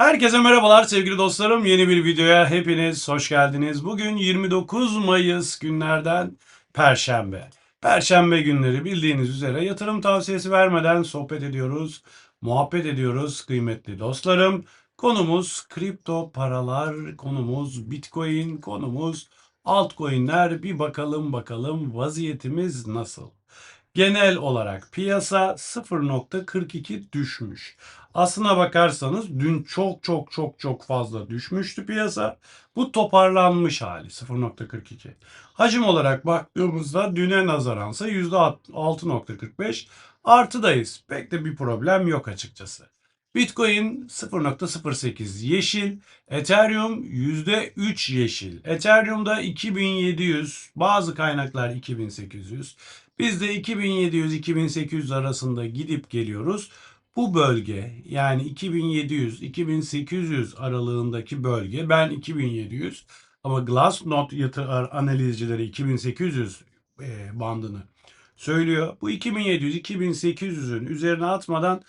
Herkese merhabalar sevgili dostlarım. Yeni bir videoya hepiniz hoş geldiniz. Bugün 29 Mayıs günlerden Perşembe. Perşembe günleri bildiğiniz üzere yatırım tavsiyesi vermeden sohbet ediyoruz, muhabbet ediyoruz kıymetli dostlarım. Konumuz kripto paralar, konumuz Bitcoin, konumuz altcoin'ler. Bir bakalım bakalım vaziyetimiz nasıl? Genel olarak piyasa 0.42 düşmüş. Aslına bakarsanız dün çok çok çok çok fazla düşmüştü piyasa. Bu toparlanmış hali 0.42. Hacim olarak baktığımızda düne nazaransa %6.45 artıdayız. Pek de bir problem yok açıkçası. Bitcoin 0.08 yeşil, Ethereum %3 yeşil. Ethereum'da 2700, bazı kaynaklar 2800. Biz de 2700-2800 arasında gidip geliyoruz. Bu bölge yani 2700-2800 aralığındaki bölge ben 2700 ama Glassnode yatır analizcileri 2800 e, bandını söylüyor. Bu 2700-2800'ün üzerine atmadan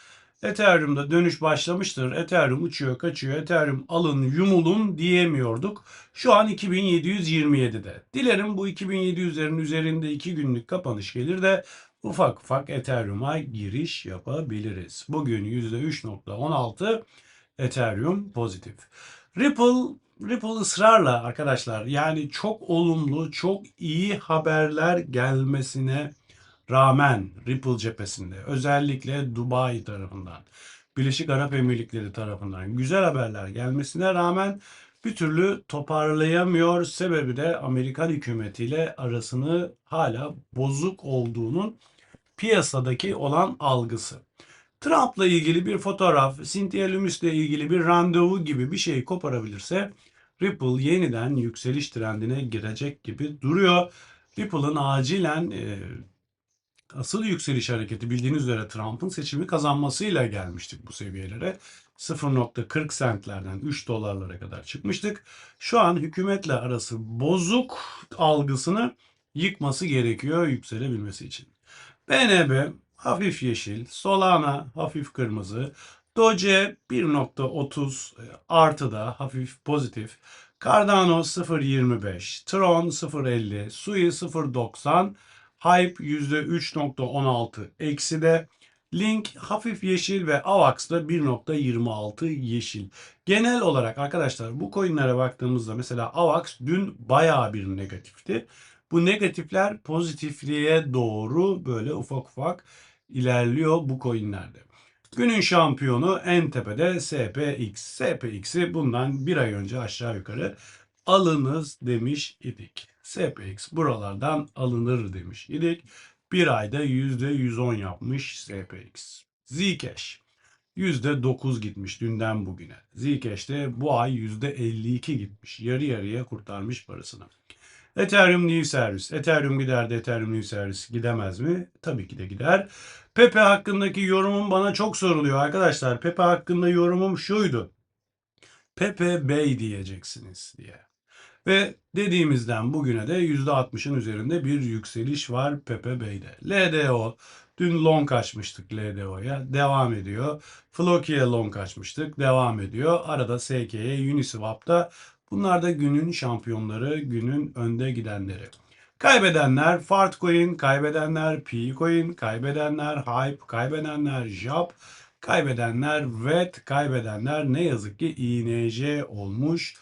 Ethereum'da dönüş başlamıştır. Ethereum uçuyor, kaçıyor. Ethereum alın, yumulun diyemiyorduk. Şu an 2727'de. Dilerim bu 2700'lerin üzerinde 2 günlük kapanış gelir de ufak ufak Ethereum'a giriş yapabiliriz. Bugün %3.16 Ethereum pozitif. Ripple Ripple ısrarla arkadaşlar yani çok olumlu, çok iyi haberler gelmesine rağmen Ripple cephesinde özellikle Dubai tarafından, Birleşik Arap Emirlikleri tarafından güzel haberler gelmesine rağmen bir türlü toparlayamıyor. Sebebi de Amerikan hükümetiyle arasını hala bozuk olduğunun piyasadaki olan algısı. Trump'la ilgili bir fotoğraf, Cynthia Lummis'le ilgili bir randevu gibi bir şey koparabilirse Ripple yeniden yükseliş trendine girecek gibi duruyor. Ripple'ın acilen e, asıl yükseliş hareketi bildiğiniz üzere Trump'ın seçimi kazanmasıyla gelmiştik bu seviyelere. 0.40 sentlerden 3 dolarlara kadar çıkmıştık. Şu an hükümetle arası bozuk algısını yıkması gerekiyor yükselebilmesi için. BNB hafif yeşil, Solana hafif kırmızı, Doge 1.30 e, artıda hafif pozitif, Cardano 0.25, Tron 0.50, Sui 0.90, Hype %3.16 eksi de Link hafif yeşil ve AVAX da 1.26 yeşil. Genel olarak arkadaşlar bu coinlere baktığımızda mesela AVAX dün bayağı bir negatifti. Bu negatifler pozitifliğe doğru böyle ufak ufak ilerliyor bu coinlerde. Günün şampiyonu en tepede SPX. SPX'i bundan bir ay önce aşağı yukarı alınız demiş idik. SPX buralardan alınır demiş idik. Bir ayda %110 yapmış SPX. Zcash %9 gitmiş dünden bugüne. Zcash'te bu ay %52 gitmiş. Yarı yarıya kurtarmış parasını. Ethereum New Service. Ethereum gider de Ethereum New Service gidemez mi? Tabii ki de gider. Pepe hakkındaki yorumum bana çok soruluyor arkadaşlar. Pepe hakkında yorumum şuydu. Pepe Bey diyeceksiniz diye. Ve dediğimizden bugüne de %60'ın üzerinde bir yükseliş var Pepe Bey'de. LDO dün long açmıştık LDO'ya devam ediyor. Floki'ye long açmıştık devam ediyor. Arada SK'ye Uniswap'ta bunlar da günün şampiyonları, günün önde gidenleri. Kaybedenler Fartcoin, kaybedenler Pcoin, kaybedenler Hype, kaybedenler Jap, kaybedenler VET, kaybedenler ne yazık ki INJ olmuş.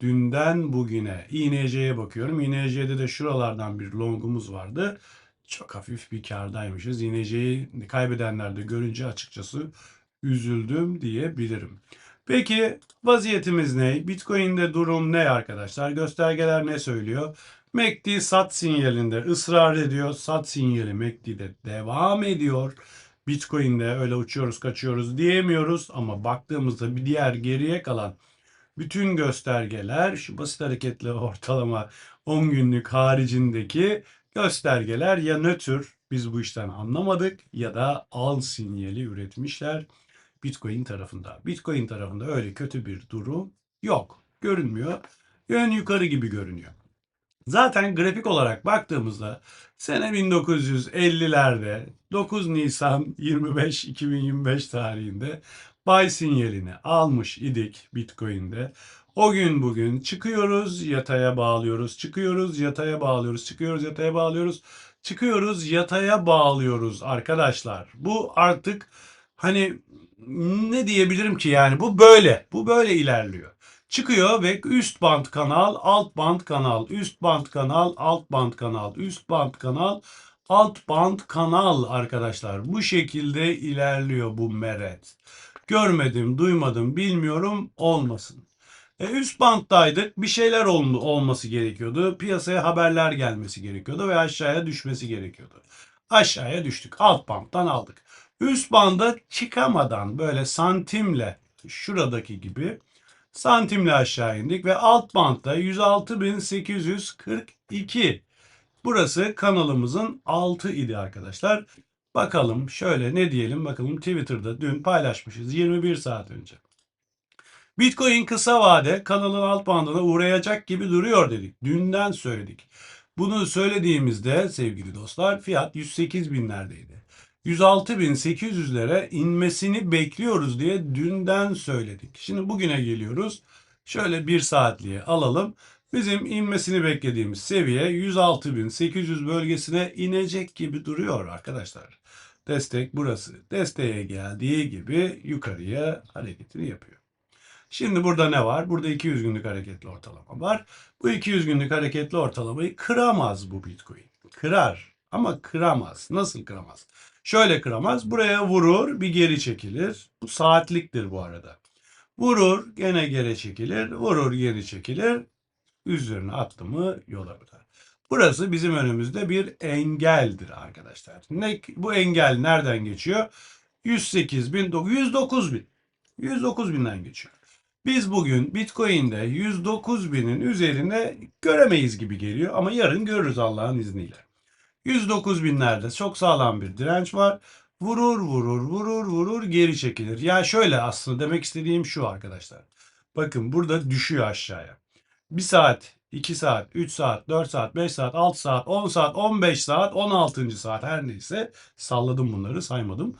Dünden bugüne INC'ye bakıyorum. INC'de de şuralardan bir longumuz vardı. Çok hafif bir kardaymışız. INC'yi kaybedenler de görünce açıkçası üzüldüm diyebilirim. Peki vaziyetimiz ne? Bitcoin'de durum ne arkadaşlar? Göstergeler ne söylüyor? MACD sat sinyalinde ısrar ediyor. Sat sinyali MACD'de devam ediyor. Bitcoin'de öyle uçuyoruz kaçıyoruz diyemiyoruz ama baktığımızda bir diğer geriye kalan bütün göstergeler şu basit hareketli ortalama 10 günlük haricindeki göstergeler ya nötr biz bu işten anlamadık ya da al sinyali üretmişler Bitcoin tarafında. Bitcoin tarafında öyle kötü bir durum yok. Görünmüyor. Yön yukarı gibi görünüyor. Zaten grafik olarak baktığımızda sene 1950'lerde 9 Nisan 25 2025 tarihinde buy sinyalini almış idik Bitcoin'de. O gün bugün çıkıyoruz, yataya bağlıyoruz, çıkıyoruz, yataya bağlıyoruz, çıkıyoruz, yataya bağlıyoruz, çıkıyoruz, yataya bağlıyoruz arkadaşlar. Bu artık hani ne diyebilirim ki yani bu böyle, bu böyle ilerliyor. Çıkıyor ve üst band kanal, alt band kanal, üst band kanal, alt band kanal, üst band kanal, alt band kanal arkadaşlar. Bu şekilde ilerliyor bu meret. Görmedim, duymadım, bilmiyorum olmasın. E, üst banttaydık. Bir şeyler ol, olması gerekiyordu. Piyasaya haberler gelmesi gerekiyordu ve aşağıya düşmesi gerekiyordu. Aşağıya düştük. Alt banttan aldık. Üst banda çıkamadan böyle santimle şuradaki gibi santimle aşağı indik ve alt bantta 106.842 Burası kanalımızın altı idi arkadaşlar. Bakalım şöyle ne diyelim bakalım Twitter'da dün paylaşmışız 21 saat önce. Bitcoin kısa vade kanalın alt bandına uğrayacak gibi duruyor dedik. Dünden söyledik. Bunu söylediğimizde sevgili dostlar fiyat 108 binlerdeydi. 106.800'lere inmesini bekliyoruz diye dünden söyledik. Şimdi bugüne geliyoruz. Şöyle bir saatliğe alalım. Bizim inmesini beklediğimiz seviye 106.800 bölgesine inecek gibi duruyor arkadaşlar. Destek burası. Desteğe geldiği gibi yukarıya hareketini yapıyor. Şimdi burada ne var? Burada 200 günlük hareketli ortalama var. Bu 200 günlük hareketli ortalamayı kıramaz bu Bitcoin. Kırar ama kıramaz. Nasıl kıramaz? Şöyle kıramaz. Buraya vurur, bir geri çekilir. Bu saatliktir bu arada. Vurur, gene geri çekilir. Vurur, geri çekilir. Üzerine attı mı yola bırakır. Burası bizim önümüzde bir engeldir arkadaşlar. Ne, bu engel nereden geçiyor? 108 bin, 109 bin. 109 binden geçiyor. Biz bugün Bitcoin'de 109 binin üzerine göremeyiz gibi geliyor ama yarın görürüz Allah'ın izniyle. 109 binlerde çok sağlam bir direnç var. Vurur vurur vurur vurur geri çekilir. Ya şöyle aslında demek istediğim şu arkadaşlar. Bakın burada düşüyor aşağıya. 1 saat, 2 saat, 3 saat, 4 saat, 5 saat, 6 saat, 10 saat, 15 saat, 16. saat her neyse salladım bunları saymadım.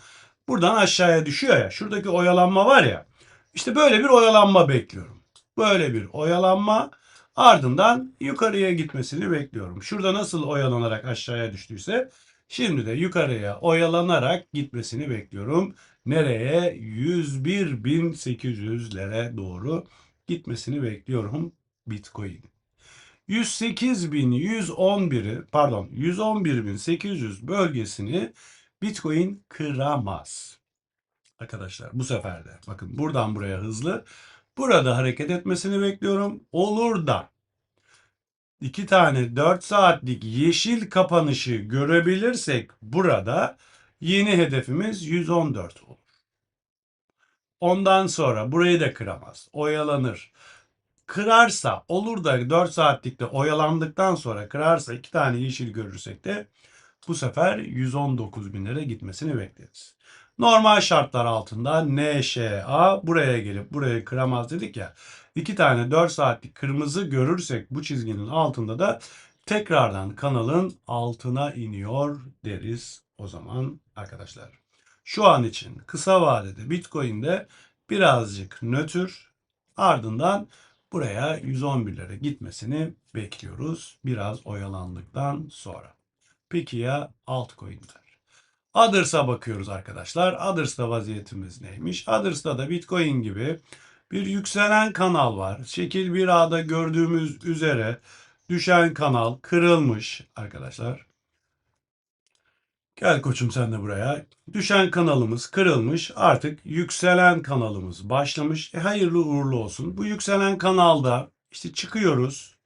Buradan aşağıya düşüyor ya. Şuradaki oyalanma var ya. İşte böyle bir oyalanma bekliyorum. Böyle bir oyalanma ardından yukarıya gitmesini bekliyorum. Şurada nasıl oyalanarak aşağıya düştüyse şimdi de yukarıya oyalanarak gitmesini bekliyorum. Nereye? 101.800'lere doğru gitmesini bekliyorum Bitcoin. 108.111'i pardon 111.800 bölgesini Bitcoin kıramaz. Arkadaşlar bu sefer de bakın buradan buraya hızlı. Burada hareket etmesini bekliyorum. Olur da iki tane 4 saatlik yeşil kapanışı görebilirsek burada yeni hedefimiz 114 olur. Ondan sonra burayı da kıramaz. Oyalanır. Kırarsa olur da 4 saatlikte oyalandıktan sonra kırarsa iki tane yeşil görürsek de bu sefer 119 binlere gitmesini bekleriz. Normal şartlar altında NŞA buraya gelip burayı kıramaz dedik ya. İki tane 4 saatlik kırmızı görürsek bu çizginin altında da tekrardan kanalın altına iniyor deriz o zaman arkadaşlar. Şu an için kısa vadede Bitcoin'de birazcık nötr ardından buraya 111'lere gitmesini bekliyoruz biraz oyalandıktan sonra. Peki ya altcoin'ler? Others'a bakıyoruz arkadaşlar. Others'ta vaziyetimiz neymiş? Others'ta da Bitcoin gibi bir yükselen kanal var. Şekil 1A'da gördüğümüz üzere düşen kanal kırılmış arkadaşlar. Gel koçum sen de buraya. Düşen kanalımız kırılmış. Artık yükselen kanalımız başlamış. E hayırlı uğurlu olsun. Bu yükselen kanalda işte çıkıyoruz.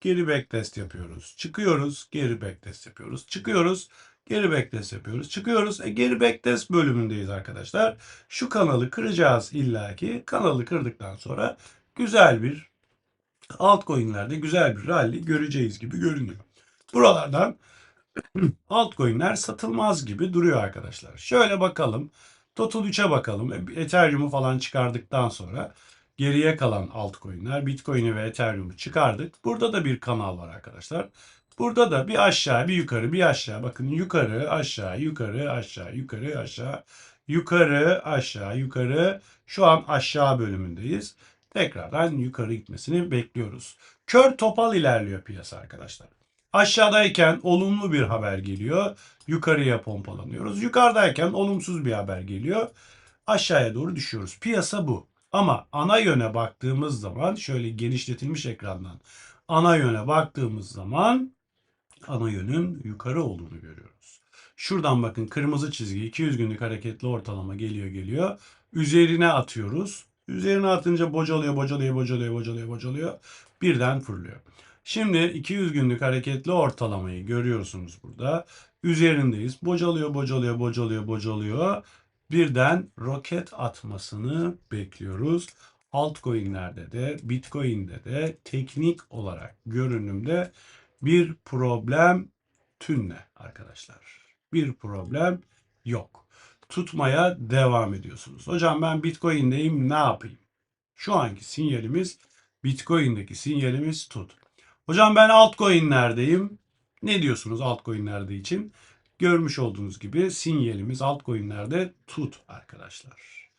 Geri backtest yapıyoruz. Çıkıyoruz, geri backtest yapıyoruz. Çıkıyoruz, geri backtest yapıyoruz. Çıkıyoruz. E, geri backtest bölümündeyiz arkadaşlar. Şu kanalı kıracağız illaki. Kanalı kırdıktan sonra güzel bir altcoin'lerde güzel bir rally göreceğiz gibi görünüyor. Buralardan altcoin'ler satılmaz gibi duruyor arkadaşlar. Şöyle bakalım. Total 3'e bakalım. E, Ethereum'u falan çıkardıktan sonra geriye kalan altcoin'ler Bitcoin'i ve Ethereum'u çıkardık. Burada da bir kanal var arkadaşlar. Burada da bir aşağı, bir yukarı, bir aşağı. Bakın yukarı, aşağı, yukarı, aşağı, yukarı, aşağı yukarı aşağı yukarı şu an aşağı bölümündeyiz. Tekrardan yukarı gitmesini bekliyoruz. Kör topal ilerliyor piyasa arkadaşlar. Aşağıdayken olumlu bir haber geliyor. Yukarıya pompalanıyoruz. Yukarıdayken olumsuz bir haber geliyor. Aşağıya doğru düşüyoruz. Piyasa bu. Ama ana yöne baktığımız zaman şöyle genişletilmiş ekrandan ana yöne baktığımız zaman ana yönün yukarı olduğunu görüyoruz. Şuradan bakın kırmızı çizgi 200 günlük hareketli ortalama geliyor geliyor. Üzerine atıyoruz. Üzerine atınca bocalıyor bocalıyor bocalıyor bocalıyor bocalıyor. Birden fırlıyor. Şimdi 200 günlük hareketli ortalamayı görüyorsunuz burada. Üzerindeyiz. Bocalıyor bocalıyor bocalıyor bocalıyor. Birden roket atmasını bekliyoruz. Altcoin'lerde de Bitcoin'de de teknik olarak görünümde bir problem tünne arkadaşlar. Bir problem yok. Tutmaya devam ediyorsunuz. Hocam ben Bitcoin'deyim ne yapayım? Şu anki sinyalimiz Bitcoin'deki sinyalimiz tut. Hocam ben altcoin'lerdeyim. Ne diyorsunuz altcoin'lerde için? Görmüş olduğunuz gibi sinyalimiz altcoin'lerde tut arkadaşlar.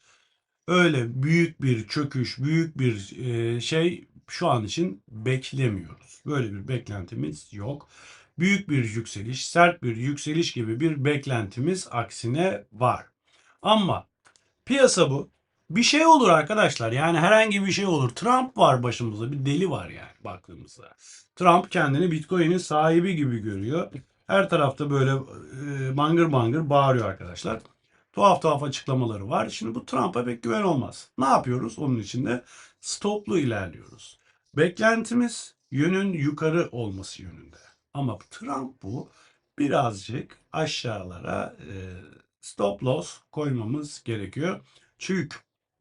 Öyle büyük bir çöküş, büyük bir e, şey şu an için beklemiyoruz. Böyle bir beklentimiz yok. Büyük bir yükseliş, sert bir yükseliş gibi bir beklentimiz aksine var. Ama piyasa bu. Bir şey olur arkadaşlar. Yani herhangi bir şey olur. Trump var başımızda. Bir deli var yani baktığımızda. Trump kendini Bitcoin'in sahibi gibi görüyor. Her tarafta böyle e, bangır bangır bağırıyor arkadaşlar. Tuhaf tuhaf açıklamaları var. Şimdi bu Trump'a pek güven olmaz. Ne yapıyoruz? Onun için de stoplu ilerliyoruz. Beklentimiz yönün yukarı olması yönünde. Ama Trump bu birazcık aşağılara e, stop loss koymamız gerekiyor. Çünkü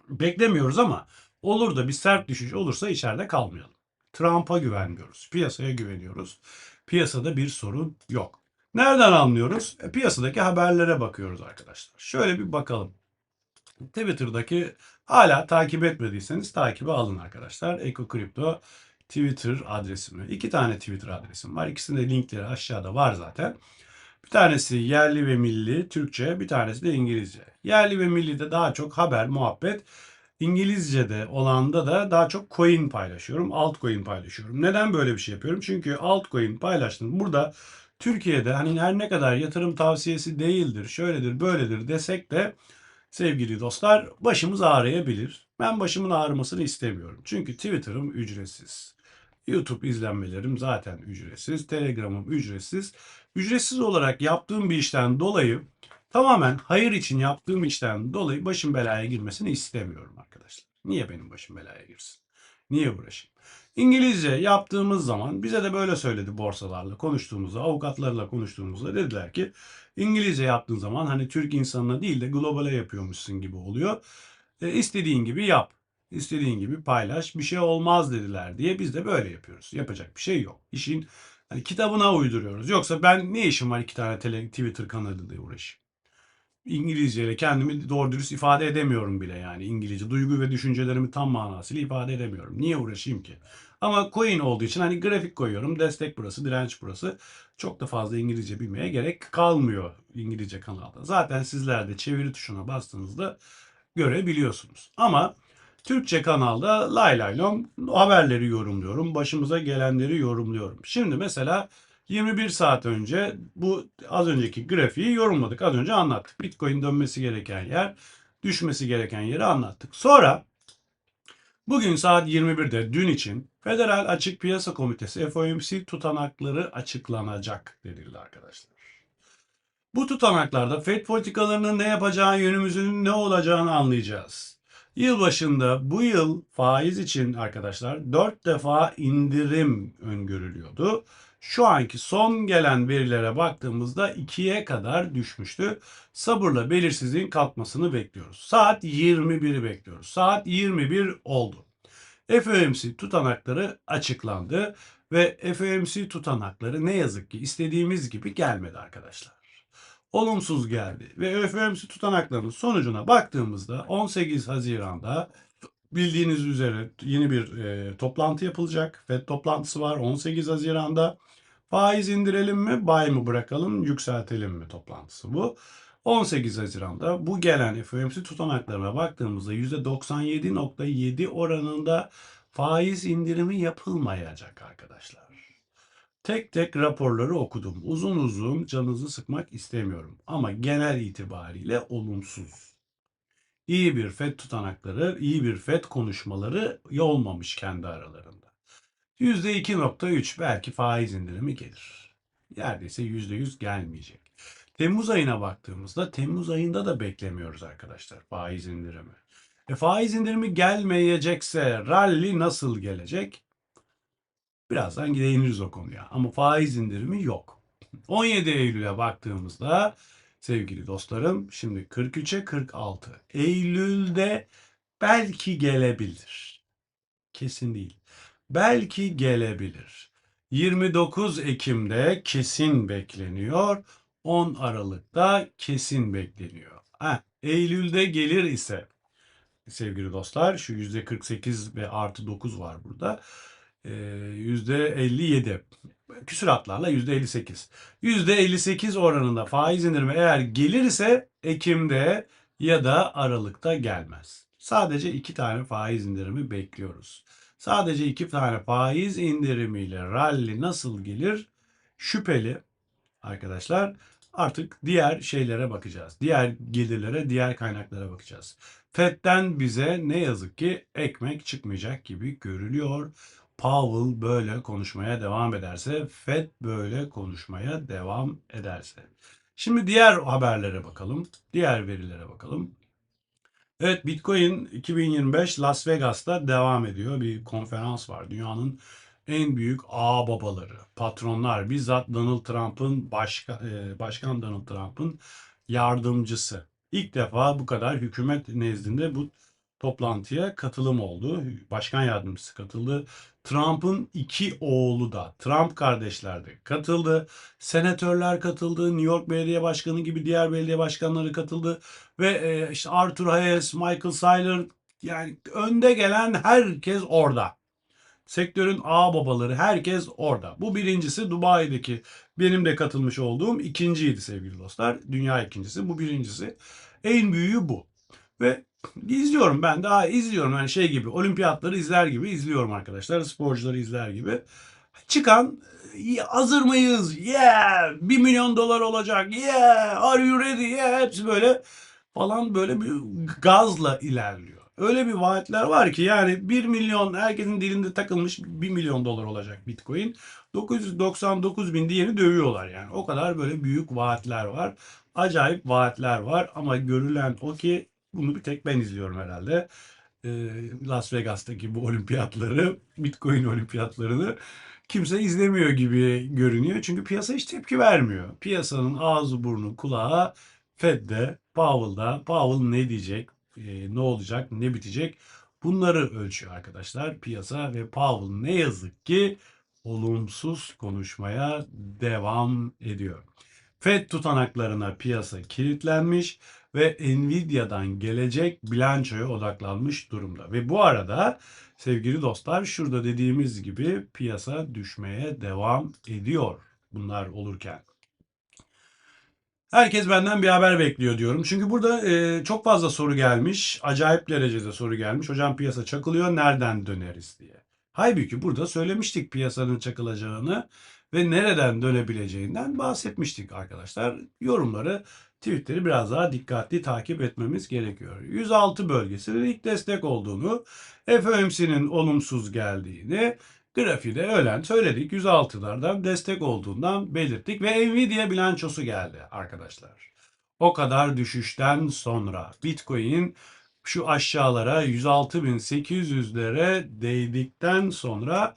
beklemiyoruz ama olur da bir sert düşüş olursa içeride kalmayalım. Trump'a güvenmiyoruz. Piyasaya güveniyoruz. Piyasada bir sorun yok. Nereden anlıyoruz? E, piyasadaki haberlere bakıyoruz arkadaşlar. Şöyle bir bakalım. Twitter'daki hala takip etmediyseniz takibe alın arkadaşlar. Eko Kripto Twitter adresimi. İki tane Twitter adresim var. İkisinin de linkleri aşağıda var zaten. Bir tanesi yerli ve milli Türkçe, bir tanesi de İngilizce. Yerli ve milli de daha çok haber, muhabbet. İngilizce'de olanda da daha çok coin paylaşıyorum, altcoin paylaşıyorum. Neden böyle bir şey yapıyorum? Çünkü altcoin paylaştım. Burada Türkiye'de hani her ne kadar yatırım tavsiyesi değildir, şöyledir, böyledir desek de sevgili dostlar başımız ağrıyabilir. Ben başımın ağrımasını istemiyorum. Çünkü Twitter'ım ücretsiz. YouTube izlenmelerim zaten ücretsiz. Telegram'ım ücretsiz. Ücretsiz olarak yaptığım bir işten dolayı tamamen hayır için yaptığım işten dolayı başım belaya girmesini istemiyorum arkadaşlar. Niye benim başım belaya girsin? Niye uğraşayım? İngilizce yaptığımız zaman bize de böyle söyledi borsalarla konuştuğumuzda, avukatlarla konuştuğumuzda dediler ki İngilizce yaptığın zaman hani Türk insanına değil de globale yapıyormuşsun gibi oluyor. E, istediğin gibi yap. istediğin gibi paylaş. Bir şey olmaz dediler diye biz de böyle yapıyoruz. Yapacak bir şey yok. İşin hani kitabına uyduruyoruz. Yoksa ben ne işim var iki tane tele, Twitter kanalıyla uğraşayım. İngilizceyle kendimi doğru dürüst ifade edemiyorum bile yani İngilizce. Duygu ve düşüncelerimi tam manasıyla ifade edemiyorum. Niye uğraşayım ki? Ama coin olduğu için hani grafik koyuyorum. Destek burası, direnç burası. Çok da fazla İngilizce bilmeye gerek kalmıyor İngilizce kanalda. Zaten sizler de çeviri tuşuna bastığınızda görebiliyorsunuz. Ama Türkçe kanalda lay lay lom haberleri yorumluyorum. Başımıza gelenleri yorumluyorum. Şimdi mesela 21 saat önce bu az önceki grafiği yorumladık. Az önce anlattık. Bitcoin dönmesi gereken yer, düşmesi gereken yeri anlattık. Sonra bugün saat 21'de dün için Federal Açık Piyasa Komitesi FOMC tutanakları açıklanacak denildi arkadaşlar. Bu tutanaklarda FED politikalarının ne yapacağı yönümüzün ne olacağını anlayacağız. Yılbaşında bu yıl faiz için arkadaşlar 4 defa indirim öngörülüyordu. Şu anki son gelen verilere baktığımızda 2'ye kadar düşmüştü. Sabırla belirsizliğin kalkmasını bekliyoruz. Saat 21'i bekliyoruz. Saat 21 oldu. FOMC tutanakları açıklandı ve FOMC tutanakları ne yazık ki istediğimiz gibi gelmedi arkadaşlar. Olumsuz geldi ve FOMC tutanaklarının sonucuna baktığımızda 18 Haziran'da bildiğiniz üzere yeni bir e, toplantı yapılacak. FED toplantısı var 18 Haziran'da. Faiz indirelim mi, bay mı bırakalım, yükseltelim mi toplantısı bu. 18 Haziran'da bu gelen FOMC tutanaklarına baktığımızda %97.7 oranında faiz indirimi yapılmayacak arkadaşlar. Tek tek raporları okudum. Uzun uzun canınızı sıkmak istemiyorum. Ama genel itibariyle olumsuz. İyi bir FED tutanakları, iyi bir FED konuşmaları olmamış kendi aralarında. %2.3 belki faiz indirimi gelir. Neredeyse %100 gelmeyecek. Temmuz ayına baktığımızda Temmuz ayında da beklemiyoruz arkadaşlar faiz indirimi. E faiz indirimi gelmeyecekse rally nasıl gelecek? Birazdan değiniriz o konuya. Ama faiz indirimi yok. 17 Eylül'e baktığımızda sevgili dostlarım şimdi 43'e 46. Eylül'de belki gelebilir. Kesin değil. Belki gelebilir. 29 Ekim'de kesin bekleniyor. 10 Aralık'ta kesin bekleniyor. Ha, Eylül'de gelir ise sevgili dostlar şu %48 ve artı 9 var burada. Ee, %57 küsuratlarla %58. %58 oranında faiz indirimi eğer gelirse Ekim'de ya da Aralık'ta gelmez. Sadece iki tane faiz indirimi bekliyoruz. Sadece iki tane faiz indirimiyle rally nasıl gelir? Şüpheli arkadaşlar. Artık diğer şeylere bakacağız. Diğer gelirlere, diğer kaynaklara bakacağız. FED'den bize ne yazık ki ekmek çıkmayacak gibi görülüyor. Powell böyle konuşmaya devam ederse, Fed böyle konuşmaya devam ederse. Şimdi diğer haberlere bakalım. Diğer verilere bakalım. Evet Bitcoin 2025 Las Vegas'ta devam ediyor. Bir konferans var. Dünyanın en büyük ağ babaları, patronlar, bizzat Donald Trump'ın başka, e, başkan Donald Trump'ın yardımcısı. İlk defa bu kadar hükümet nezdinde bu toplantıya katılım oldu. Başkan yardımcısı katıldı. Trump'ın iki oğlu da, Trump kardeşler de katıldı. Senatörler katıldı. New York Belediye Başkanı gibi diğer belediye başkanları katıldı. Ve e, işte Arthur Hayes, Michael Saylor yani önde gelen herkes orada. Sektörün ağ babaları herkes orada. Bu birincisi Dubai'deki benim de katılmış olduğum ikinciydi sevgili dostlar. Dünya ikincisi. Bu birincisi. En büyüğü bu. Ve izliyorum ben daha izliyorum yani şey gibi olimpiyatları izler gibi izliyorum arkadaşlar. Sporcuları izler gibi. Çıkan hazır mıyız? Yeah! 1 milyon dolar olacak. Yeah! Are you ready? Yeah! Hepsi böyle falan böyle bir gazla ilerliyor. Öyle bir vaatler var ki yani 1 milyon herkesin dilinde takılmış 1 milyon dolar olacak Bitcoin. 999 bin diyeni dövüyorlar yani. O kadar böyle büyük vaatler var. Acayip vaatler var ama görülen o ki bunu bir tek ben izliyorum herhalde. Las Vegas'taki bu olimpiyatları, Bitcoin olimpiyatlarını kimse izlemiyor gibi görünüyor. Çünkü piyasa hiç tepki vermiyor. Piyasanın ağzı burnu kulağı Fed'de, Powell'da. Powell ne diyecek, ne olacak, ne bitecek bunları ölçüyor arkadaşlar. Piyasa ve Powell ne yazık ki olumsuz konuşmaya devam ediyor. Fed tutanaklarına piyasa kilitlenmiş ve Nvidia'dan gelecek bilançoya odaklanmış durumda. Ve bu arada sevgili dostlar şurada dediğimiz gibi piyasa düşmeye devam ediyor bunlar olurken. Herkes benden bir haber bekliyor diyorum. Çünkü burada e, çok fazla soru gelmiş. Acayip derecede soru gelmiş. Hocam piyasa çakılıyor nereden döneriz diye. Halbuki burada söylemiştik piyasanın çakılacağını ve nereden dönebileceğinden bahsetmiştik arkadaşlar. Yorumları, tweetleri biraz daha dikkatli takip etmemiz gerekiyor. 106 bölgesinin ilk destek olduğunu, FOMC'nin olumsuz geldiğini, grafide ölen söyledik 106'lardan destek olduğundan belirttik ve Nvidia bilançosu geldi arkadaşlar. O kadar düşüşten sonra Bitcoin şu aşağılara 106.800'lere değdikten sonra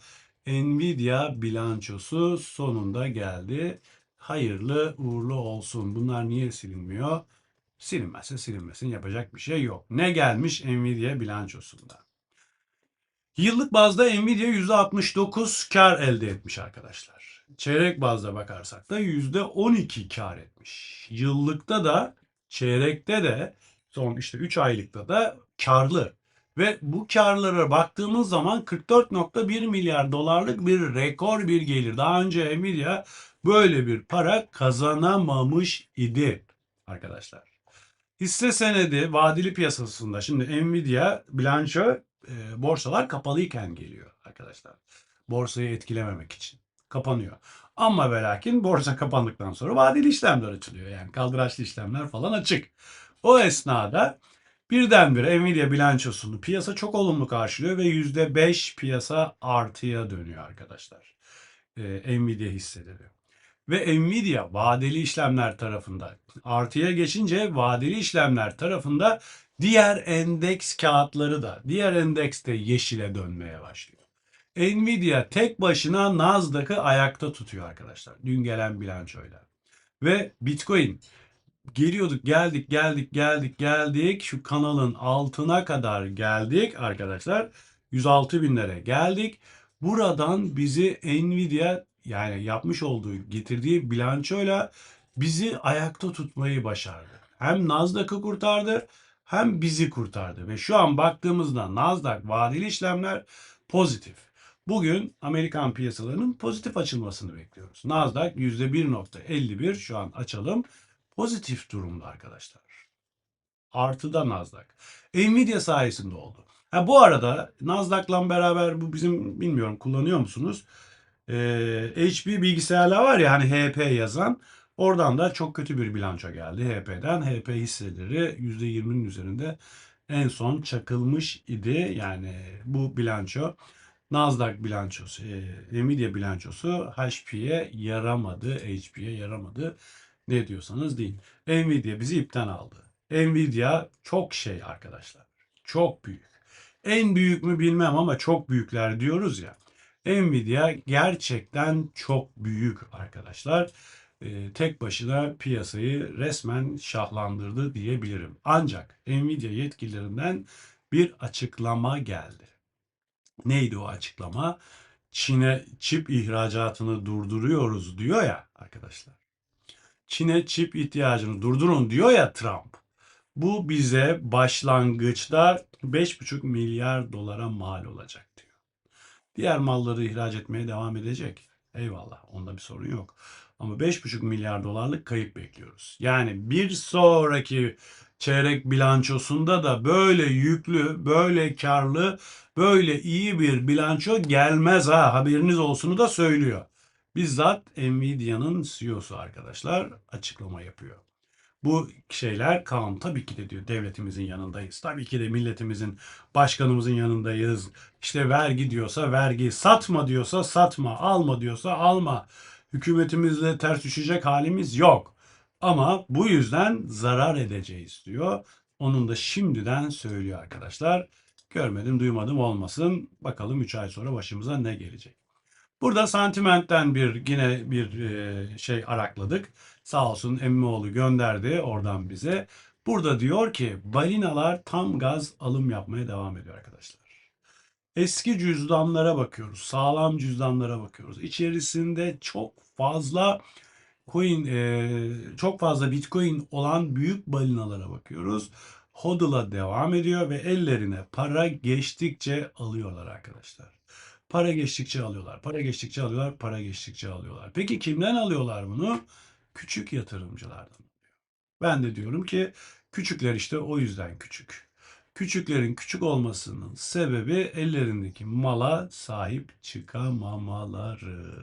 Nvidia bilançosu sonunda geldi. Hayırlı uğurlu olsun. Bunlar niye silinmiyor? Silinmezse silinmesin yapacak bir şey yok. Ne gelmiş Nvidia bilançosunda? Yıllık bazda Nvidia %69 kar elde etmiş arkadaşlar. Çeyrek bazda bakarsak da %12 kar etmiş. Yıllıkta da çeyrekte de son işte 3 aylıkta da karlı. Ve bu karlara baktığımız zaman 44.1 milyar dolarlık bir rekor bir gelir. Daha önce Nvidia böyle bir para kazanamamış idi arkadaşlar. Hisse senedi vadeli piyasasında şimdi Nvidia bilanço e, borsalar kapalıyken geliyor arkadaşlar. Borsayı etkilememek için kapanıyor. Ama ve lakin borsa kapandıktan sonra vadeli işlemler açılıyor. Yani kaldıraçlı işlemler falan açık. O esnada birdenbire Nvidia bilançosunu piyasa çok olumlu karşılıyor ve %5 piyasa artıya dönüyor arkadaşlar. Ee, Nvidia hisseleri. Ve Nvidia vadeli işlemler tarafında artıya geçince vadeli işlemler tarafında diğer endeks kağıtları da diğer endeks de yeşile dönmeye başlıyor. Nvidia tek başına Nasdaq'ı ayakta tutuyor arkadaşlar. Dün gelen bilançoyla. Ve Bitcoin geliyorduk geldik geldik geldik geldik şu kanalın altına kadar geldik arkadaşlar. 106 binlere geldik. Buradan bizi Nvidia yani yapmış olduğu getirdiği bilançoyla bizi ayakta tutmayı başardı. Hem Nasdaq'ı kurtardı hem bizi kurtardı. Ve şu an baktığımızda Nasdaq vadeli işlemler pozitif. Bugün Amerikan piyasalarının pozitif açılmasını bekliyoruz. Nasdaq %1.51 şu an açalım. Pozitif durumda arkadaşlar. Artıda Nasdaq. Nvidia sayesinde oldu. Ha, bu arada Nasdaq'la beraber bu bizim bilmiyorum kullanıyor musunuz? Ee, HP bilgisayarlar var ya hani HP yazan. Oradan da çok kötü bir bilanço geldi HP'den. HP hisseleri %20'nin üzerinde en son çakılmış idi. Yani bu bilanço Nasdaq bilançosu, e, Nvidia bilançosu HP'ye yaramadı, HP'ye yaramadı. Ne diyorsanız deyin. Nvidia bizi ipten aldı. Nvidia çok şey arkadaşlar. Çok büyük. En büyük mü bilmem ama çok büyükler diyoruz ya. Nvidia gerçekten çok büyük arkadaşlar. Ee, tek başına piyasayı resmen şahlandırdı diyebilirim. Ancak Nvidia yetkililerinden bir açıklama geldi. Neydi o açıklama? Çin'e çip ihracatını durduruyoruz diyor ya arkadaşlar. Çin'e çip ihtiyacını durdurun diyor ya Trump. Bu bize başlangıçta 5,5 milyar dolara mal olacak diyor. Diğer malları ihraç etmeye devam edecek. Eyvallah onda bir sorun yok. Ama 5,5 milyar dolarlık kayıp bekliyoruz. Yani bir sonraki çeyrek bilançosunda da böyle yüklü, böyle karlı, böyle iyi bir bilanço gelmez ha haberiniz olsunu da söylüyor. Bizzat Nvidia'nın CEO'su arkadaşlar açıklama yapıyor. Bu şeyler kan tabii ki de diyor devletimizin yanındayız. Tabii ki de milletimizin, başkanımızın yanındayız. İşte vergi diyorsa vergi, satma diyorsa satma, alma diyorsa alma. Hükümetimizle ters düşecek halimiz yok. Ama bu yüzden zarar edeceğiz diyor. Onun da şimdiden söylüyor arkadaşlar. Görmedim, duymadım olmasın. Bakalım 3 ay sonra başımıza ne gelecek. Burada Sentiment'ten bir yine bir e, şey arakladık. Sağ olsun Emmioğlu gönderdi oradan bize. Burada diyor ki balinalar tam gaz alım yapmaya devam ediyor arkadaşlar. Eski cüzdanlara bakıyoruz. Sağlam cüzdanlara bakıyoruz. İçerisinde çok fazla coin, e, çok fazla bitcoin olan büyük balinalara bakıyoruz. Hodl'a devam ediyor ve ellerine para geçtikçe alıyorlar arkadaşlar. Para geçtikçe alıyorlar, para geçtikçe alıyorlar, para geçtikçe alıyorlar. Peki kimden alıyorlar bunu? Küçük yatırımcılardan. Ben de diyorum ki küçükler işte o yüzden küçük. Küçüklerin küçük olmasının sebebi ellerindeki mala sahip çıkamamaları.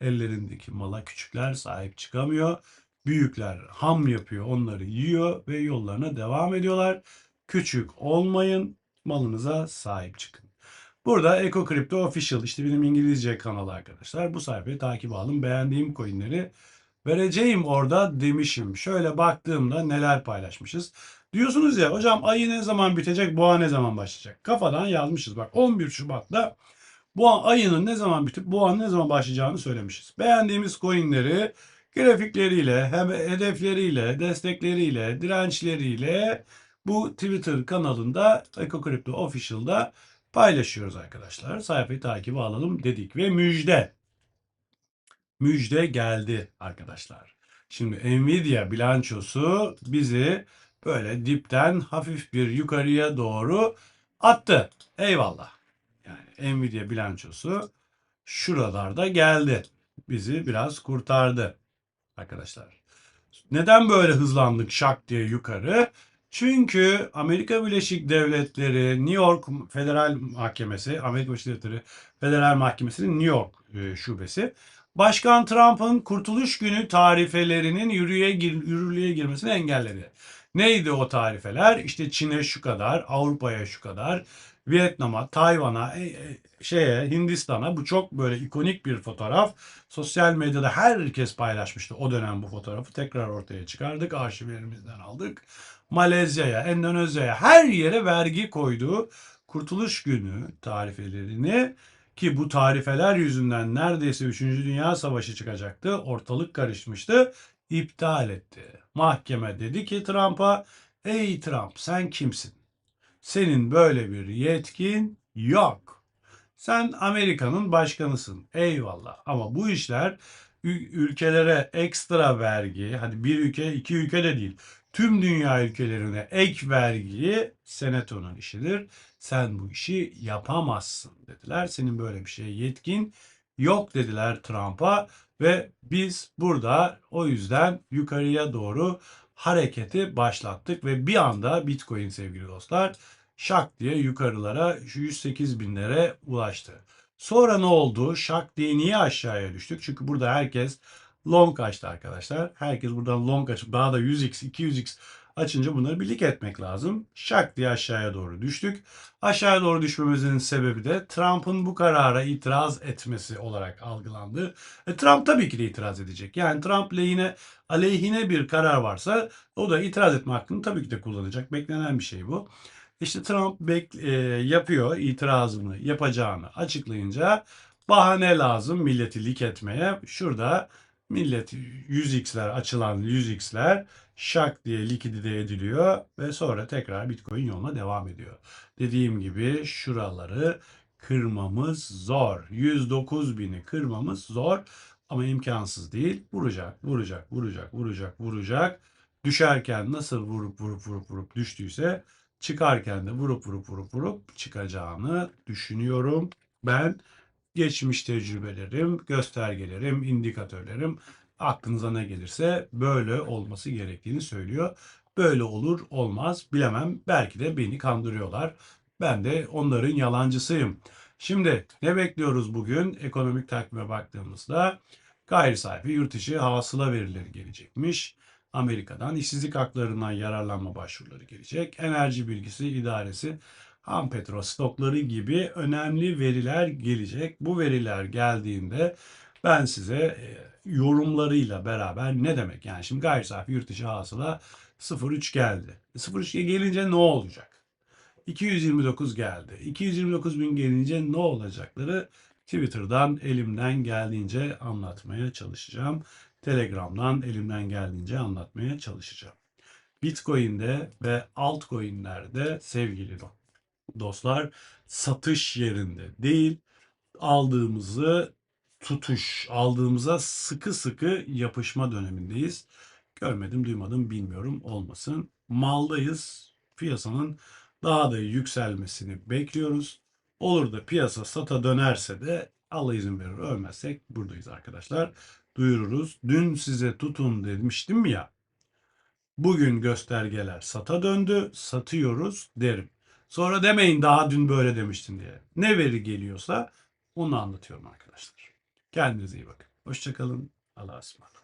Ellerindeki mala küçükler sahip çıkamıyor. Büyükler ham yapıyor, onları yiyor ve yollarına devam ediyorlar. Küçük olmayın, malınıza sahip çıkın. Burada Eco Crypto Official işte benim İngilizce kanalı arkadaşlar. Bu sayfayı takip alın. Beğendiğim coinleri vereceğim orada demişim. Şöyle baktığımda neler paylaşmışız. Diyorsunuz ya hocam ayı ne zaman bitecek, boğa ne zaman başlayacak? Kafadan yazmışız. Bak 11 Şubat'ta bu ayının ne zaman bitip boğanın ne zaman başlayacağını söylemişiz. Beğendiğimiz coinleri grafikleriyle, hem hedefleriyle, destekleriyle, dirençleriyle bu Twitter kanalında Eco Crypto Official'da paylaşıyoruz arkadaşlar. Sayfayı takibe alalım dedik ve müjde. Müjde geldi arkadaşlar. Şimdi Nvidia bilançosu bizi böyle dipten hafif bir yukarıya doğru attı. Eyvallah. Yani Nvidia bilançosu şuralarda geldi. Bizi biraz kurtardı arkadaşlar. Neden böyle hızlandık şak diye yukarı? Çünkü Amerika Birleşik Devletleri New York Federal Mahkemesi, Amerika Birleşik Devletleri Federal Mahkemesi'nin New York e, şubesi Başkan Trump'ın Kurtuluş Günü tarifelerinin yürüye gir, yürürlüğe girmesini engelledi. Neydi o tarifeler? İşte Çin'e şu kadar, Avrupa'ya şu kadar, Vietnam'a, Tayvan'a, e, e, şeye, Hindistan'a bu çok böyle ikonik bir fotoğraf. Sosyal medyada herkes paylaşmıştı o dönem bu fotoğrafı. Tekrar ortaya çıkardık, arşivlerimizden aldık. Malezya'ya, Endonezya'ya her yere vergi koyduğu Kurtuluş Günü tarifelerini ki bu tarifeler yüzünden neredeyse 3. Dünya Savaşı çıkacaktı. Ortalık karışmıştı. iptal etti. Mahkeme dedi ki Trump'a Ey Trump sen kimsin? Senin böyle bir yetkin yok. Sen Amerika'nın başkanısın. Eyvallah. Ama bu işler ülkelere ekstra vergi, hadi bir ülke, iki ülke de değil. Tüm dünya ülkelerine ek vergi senatonun işidir. Sen bu işi yapamazsın dediler. Senin böyle bir şeye yetkin yok dediler Trump'a ve biz burada o yüzden yukarıya doğru hareketi başlattık ve bir anda Bitcoin sevgili dostlar şak diye yukarılara şu 108 binlere ulaştı. Sonra ne oldu? Şak diye niye aşağıya düştük? Çünkü burada herkes long açtı arkadaşlar. Herkes buradan long açıp daha da 100x, 200x açınca bunları birlik etmek lazım. Şak diye aşağıya doğru düştük. Aşağıya doğru düşmemizin sebebi de Trump'ın bu karara itiraz etmesi olarak algılandı. E, Trump tabii ki de itiraz edecek. Yani Trump lehine, aleyhine bir karar varsa o da itiraz etme hakkını tabii ki de kullanacak. Beklenen bir şey bu. İşte Trump bek, e, yapıyor itirazını yapacağını açıklayınca bahane lazım milleti lik etmeye. Şurada millet 100x'ler açılan 100x'ler şak diye likidite ediliyor ve sonra tekrar Bitcoin yoluna devam ediyor. Dediğim gibi şuraları kırmamız zor. 109 bini kırmamız zor ama imkansız değil. Vuracak, vuracak, vuracak, vuracak, vuracak. Düşerken nasıl vurup vurup vurup vurup düştüyse çıkarken de vurup vurup vurup vurup çıkacağını düşünüyorum. Ben geçmiş tecrübelerim, göstergelerim, indikatörlerim aklınıza ne gelirse böyle olması gerektiğini söylüyor. Böyle olur olmaz bilemem. Belki de beni kandırıyorlar. Ben de onların yalancısıyım. Şimdi ne bekliyoruz bugün? Ekonomik takvime baktığımızda gayri sahibi yurt içi hasıla verileri gelecekmiş. Amerika'dan işsizlik haklarından yararlanma başvuruları gelecek. Enerji bilgisi idaresi ham petrol stokları gibi önemli veriler gelecek. Bu veriler geldiğinde ben size e, yorumlarıyla beraber ne demek? Yani şimdi gayri safi yurt dışı hasıla 0.3 geldi. 0.3'e gelince ne olacak? 229 geldi. 229 bin gelince ne olacakları Twitter'dan elimden geldiğince anlatmaya çalışacağım. Telegram'dan elimden geldiğince anlatmaya çalışacağım. Bitcoin'de ve altcoin'lerde sevgili dostlar satış yerinde değil aldığımızı tutuş, aldığımıza sıkı sıkı yapışma dönemindeyiz. Görmedim, duymadım, bilmiyorum olmasın. Maldayız. Piyasanın daha da yükselmesini bekliyoruz. Olur da piyasa sata dönerse de Allah izin verir ölmezsek buradayız arkadaşlar. Duyururuz. Dün size tutun demiştim ya. Bugün göstergeler sata döndü. Satıyoruz derim. Sonra demeyin daha dün böyle demiştin diye. Ne veri geliyorsa onu anlatıyorum arkadaşlar. Kendinize iyi bakın. Hoşçakalın. Allah'a ısmarladık.